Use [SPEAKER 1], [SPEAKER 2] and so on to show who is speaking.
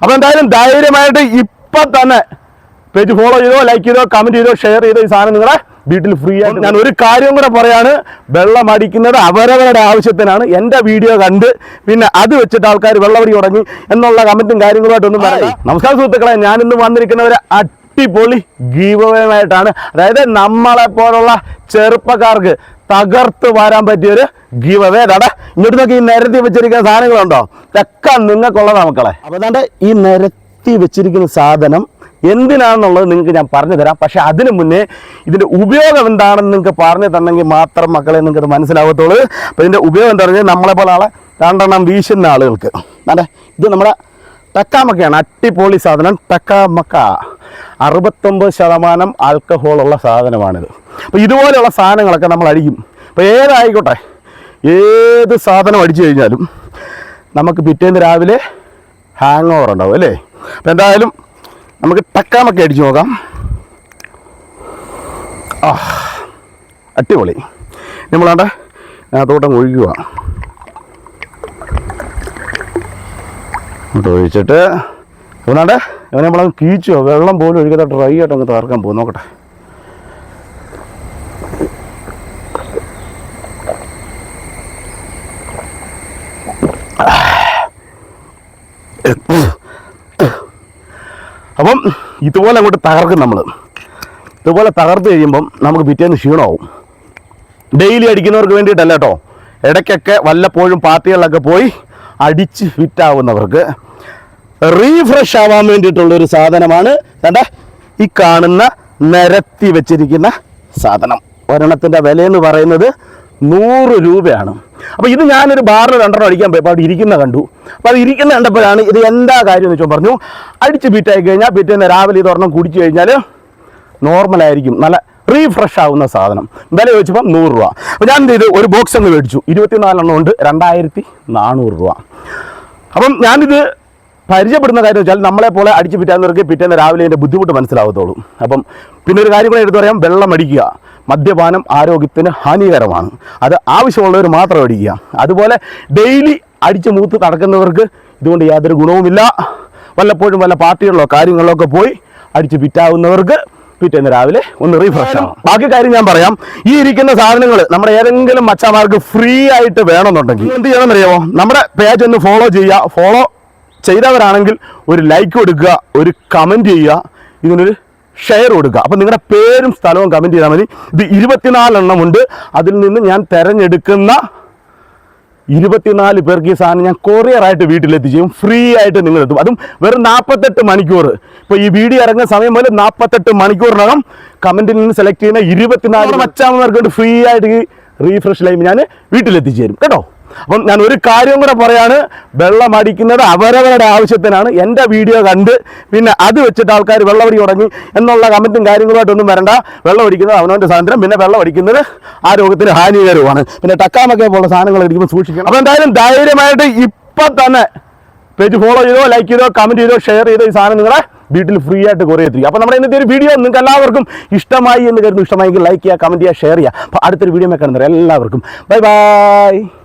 [SPEAKER 1] അപ്പൊ എന്തായാലും ധൈര്യമായിട്ട് ഇപ്പൊ തന്നെ പേജ് ഫോളോ ചെയ്തോ ലൈക്ക് ചെയ്തോ കമന്റ് ചെയ്തോ ഷെയർ ചെയ്തോ ഈ സാധനം നിങ്ങളെ വീട്ടിൽ ഫ്രീ ആയിട്ട്. ഞാൻ ഒരു കാര്യം കൂടെ പറയാണ് വെള്ളം അടിക്കുന്നത് അവരവരുടെ ആവശ്യത്തിനാണ്. എന്റെ വീഡിയോ കണ്ട് പിന്നെ അത് വെച്ചിട്ട് ആൾക്കാർ വെള്ളമടി തുടങ്ങി എന്നുള്ള കമന്റും കാര്യങ്ങളുമായിട്ടൊന്നും പറയാം നമസ്കാരം സുഹൃത്തുക്കളെ ഞാൻ ഇന്ന് വന്നിരിക്കുന്നവരെ അടിപൊളി ഗീവമായിട്ടാണ് അതായത് നമ്മളെ പോലുള്ള ചെറുപ്പക്കാർക്ക് തകർത്ത് വരാൻ പറ്റിയൊരു ഗീവ അതാ ഇങ്ങോട്ട് നോക്കി ഈ നിരത്തി വെച്ചിരിക്കുന്ന സാധനങ്ങളുണ്ടോ? ഇതൊക്കെ നിങ്ങൾക്കുള്ളതാ മക്കളെ. അപ്പൊ അതാണ്ട് ഈ നിരത്തി വെച്ചിരിക്കുന്ന സാധനം എന്തിനാണെന്നുള്ളത് നിങ്ങൾക്ക് ഞാൻ പറഞ്ഞു തരാം. പക്ഷെ അതിനു മുന്നേ ഇതിന്റെ ഉപയോഗം എന്താണെന്ന് നിങ്ങൾക്ക് പറഞ്ഞു തന്നെങ്കിൽ മാത്രം മക്കളെ നിങ്ങൾക്ക് മനസ്സിലാകത്തുള്ളൂ അപ്പോൾ ഇതിന്റെ ഉപയോഗം എന്താ പറഞ്ഞാൽ നമ്മളെ പോലെ ആളെ രണ്ടെണ്ണം വീശുന്ന ആളുകൾക്ക്. അതെ ഇത് നമ്മുടെ ടക്കാമക്കയാണ് അട്ടിപൊളി സാധനം. ടക്കാമക്ക അറുപത്തൊമ്പത് ശതമാനം ആൽക്കഹോളുള്ള സാധനമാണിത്. അപ്പോൾ ഇതുപോലെയുള്ള സാധനങ്ങളൊക്കെ നമ്മൾ അടിക്കും. അപ്പോൾ ഏതായിക്കോട്ടെ? ഏത് സാധനം അടിച്ചു കഴിഞ്ഞാലും നമുക്ക് പിറ്റേന്ന് രാവിലെ ഹാങ് ഓവർ ഉണ്ടാവും അല്ലേ? അപ്പോൾ എന്തായാലും നമുക്ക് ടക്കാമൊക്കെ അടിച്ചു നോക്കാം. ആ അടിപൊളി. നമ്മളാണ്ട് അതിനകത്തോട്ടം ഒഴുകുക അങ്ങോട്ട് ഒഴിച്ചിട്ട് ഇവനാണ്ട് ഇവനെ നമ്മളങ്ങ് കീച്ചോ? വെള്ളം പോലും ഒഴിക്കാതെ ഡ്രൈ ആയിട്ട് അങ്ങ് തകർക്കാൻ പോകും. നോക്കട്ടെ. അപ്പം ഇതുപോലെ അങ്ങോട്ട് തകർക്കും നമ്മൾ ഇതുപോലെ തകർത്ത് കഴിയുമ്പം നമുക്ക് പിറ്റേന്ന് ക്ഷീണമാവും. ഡെയിലി അടിക്കുന്നവർക്ക് വേണ്ടിയിട്ടല്ല കേട്ടോ. ഇടയ്ക്കൊക്കെ വല്ലപ്പോഴും പാർട്ടികളിലൊക്കെ പോയി അടിച്ച് ഫിറ്റാവുന്നവർക്ക് റീഫ്രഷ് ആവാൻ വേണ്ടിയിട്ടുള്ളൊരു സാധനമാണ്. കണ്ടേ? ഈ കാണുന്ന നിരത്തി വെച്ചിരിക്കുന്ന സാധനം. ഒരെണ്ണത്തിന്റെ വിലയെന്ന് പറയുന്നത് നൂറ് രൂപയാണ്. അപ്പോൾ ഇത് ഞാനൊരു ബാറിൽ രണ്ടെണ്ണം അടിക്കാൻ പോയപ്പോൾ അവിടെ ഇരിക്കുന്ന കണ്ടു. അപ്പോൾ അത് ഇരിക്കുന്ന കണ്ടപ്പോഴാണ് ഇത് എന്താ കാര്യം എന്ന് വെച്ചാൽ പറഞ്ഞു അടിച്ച് ബീറ്റായി കഴിഞ്ഞാൽ പിറ്റേന്ന് രാവിലെ ഇത് ഒരെണ്ണം കുടിച്ചു കഴിഞ്ഞാൽ നോർമലായിരിക്കും നല്ല റീഫ്രഷ് ആവുന്ന സാധനം. വില ചോദിച്ചപ്പം നൂറ് രൂപ. അപ്പോൾ ഞാൻ ചെയ്തു? ഒരു ബോക്സ് അങ്ങ് മേടിച്ചു. ഇരുപത്തിനാലെണ്ണം ഉണ്ട്. രണ്ടായിരത്തി നാനൂറ് രൂപ. അപ്പം ഞാനിത് പരിചയപ്പെടുന്ന കാര്യം വെച്ചാൽ നമ്മളെ പോലെ അടിച്ച് പിറ്റാന്നവർക്ക് പിറ്റേന്ന് രാവിലെ ഇതിന്റെ ബുദ്ധിമുട്ട് മനസ്സിലാവത്തുള്ളൂ അപ്പം പിന്നെ ഒരു കാര്യം കൂടെ എടുത്തു പറയാം. വെള്ളം അടിക്കുക. മദ്യപാനം ആരോഗ്യത്തിന് ഹാനികരമാണ്. അത് ആവശ്യമുള്ളവർ മാത്രം അടിക്കുക. അതുപോലെ ഡെയിലി അടിച്ച് മൂത്ത് നടക്കുന്നവർക്ക് ഇതുകൊണ്ട് യാതൊരു ഗുണവുമില്ല. വല്ലപ്പോഴും വല്ല പാർട്ടികളിലോ കാര്യങ്ങളിലോ ഒക്കെ പോയി അടിച്ച് പിറ്റാവുന്നവർക്ക് പിറ്റേന്ന് രാവിലെ ഒന്ന് റീഫ്രഷ് ആവും ബാക്കി കാര്യം ഞാൻ പറയാം. ഈ ഇരിക്കുന്ന സാധനങ്ങൾ നമ്മുടെ ഏതെങ്കിലും മച്ചാമാർക്ക് ഫ്രീ ആയിട്ട് വേണമെന്നുണ്ടെങ്കിൽ എന്ത് ചെയ്യണമെന്നറിയാമോ നമ്മുടെ പേജ് ഒന്ന് ഫോളോ ചെയ്യുക. ഫോളോ ചെയ്തവരാണെങ്കിൽ ഒരു ലൈക്ക് കൊടുക്കുക ഒരു കമന്റ് ചെയ്യുക ഇതിനൊരു ഷെയർ കൊടുക്കുക. അപ്പം നിങ്ങളുടെ പേരും സ്ഥലവും കമന്റ് ചെയ്താൽ മതി. ഇത് ഇരുപത്തിനാലെണ്ണം ഉണ്ട്. അതിൽ നിന്ന് ഞാൻ തിരഞ്ഞെടുക്കുന്ന ഇരുപത്തിനാല് പേർക്ക് ഈ സാധനം ഞാൻ കൊറിയറായിട്ട് വീട്ടിലെത്തിച്ചും ഫ്രീ ആയിട്ട് നിങ്ങൾ എത്തും അതും വെറും നാൽപ്പത്തെട്ട് മണിക്കൂർ. ഇപ്പോൾ ഈ വീഡിയോ ഇറങ്ങുന്ന സമയം പോലെ നാൽപ്പത്തെട്ട് മണിക്കൂറിനകം കമന്റിൽ നിന്ന് സെലക്ട് ചെയ്യുന്ന ഇരുപത്തിനാല് മച്ചാമ്മമാർക്ക് ഫ്രീ ആയിട്ട് ഈ റീഫ്രഷ് ലൈം ഞാൻ വീട്ടിലെത്തിച്ചു തരും കേട്ടോ? അപ്പം ഞാൻ ഒരു കാര്യം കൂടെ പറയാണ്. വെള്ളം അടിക്കുന്നത് അവരവരുടെ ആവശ്യത്തിനാണ്. എന്റെ വീഡിയോ കണ്ട് പിന്നെ അത് വെച്ചിട്ട് ആൾക്കാർ വെള്ളമടി തുടങ്ങി എന്നുള്ള കമന്റും കാര്യങ്ങളുമായിട്ടൊന്നും വരണ്ട. വെള്ളം അടിക്കുന്നത് അവനവന്റെ സാധനം പിന്നെ വെള്ളം അടിക്കുന്നത് ആരോഗ്യത്തിന് ഹാനികരവുമാണ്. പിന്നെ ടക്കാമൊക്കെ പോലുള്ള സാധനങ്ങൾ അടിക്കുമ്പോൾ സൂക്ഷിക്കണം. അപ്പോൾ എന്തായാലും ധൈര്യമായിട്ട് ഇപ്പം തന്നെ പേജ് ഫോളോ ചെയ്തോ ലൈക്ക് ചെയ്തോ കമന്റ് ചെയ്തോ ഷെയർ ചെയ്തോ ഈ സാധനം നിങ്ങളെ വീട്ടിൽ ഫ്രീ ആയിട്ട് കുറേ എത്തിക്കും. അപ്പോൾ നമ്മുടെ ഇന്നത്തെ ഒരു വീഡിയോ നിങ്ങൾക്ക് എല്ലാവർക്കും ഇഷ്ടമായി എന്ന് കരുതുന്നു. ഇഷ്ടമായെങ്കിൽ ലൈക്ക് ചെയ്യുക കമന്റ് ചെയ്യുക ഷെയർ ചെയ്യുക. അപ്പോൾ അടുത്തൊരു വീഡിയോ കാണുന്നവരെ എല്ലാവർക്കും. Bye bye